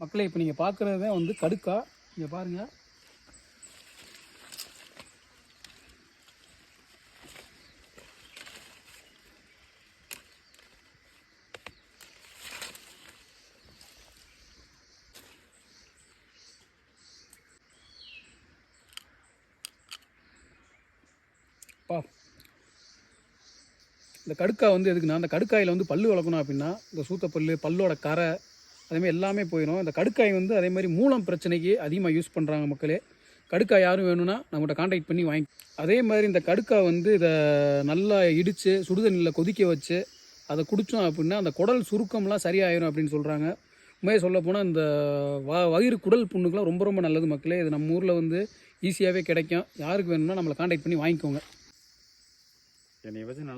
மக்களை இப்போ நீங்கள் பார்க்குறது தான் வந்து கடுக்கா. இங்கே பாருங்கள் பா. இந்த கடுக்கா வந்து எதுக்குன்னா அந்த கடுக்காயில் வந்து பல்லு வளர்க்கணும் அப்படின்னா இந்த சூத்த பல்லு பல்லோட கரை அதேமாதிரி எல்லாமே போயிடும் இந்த கடுக்காய் வந்து அதே மாதிரி மூலம் பிரச்சனைக்கு அதிகமாக யூஸ் பண்ணுறாங்க மக்களே. கடுக்காய் யாரும் வேணும்னா நம்மகிட்ட காண்டாக்ட் பண்ணி வாங்கி அதே மாதிரி இந்த கடுக்காய் வந்து இதை நல்லா இடித்து சுடுதண்ணியில் கொதிக்க வச்சு அதை குடித்தோம் அப்படின்னா அந்த குடல் சுருக்கம்லாம் சரியாயிரும் அப்படின்னு சொல்கிறாங்க உண்மையை சொல்லப்போனால் இந்த வ வயிறு குடல் புண்ணுக்கெலாம் ரொம்ப ரொம்ப நல்லது மக்களே. இது நம்ம ஊரில் வந்து ஈஸியாகவே கிடைக்கும். யாருக்கு வேணும்னா நம்மளை காண்டாக்ட் பண்ணி வாங்கிக்கோங்க. என்னை வச்சு நல்லா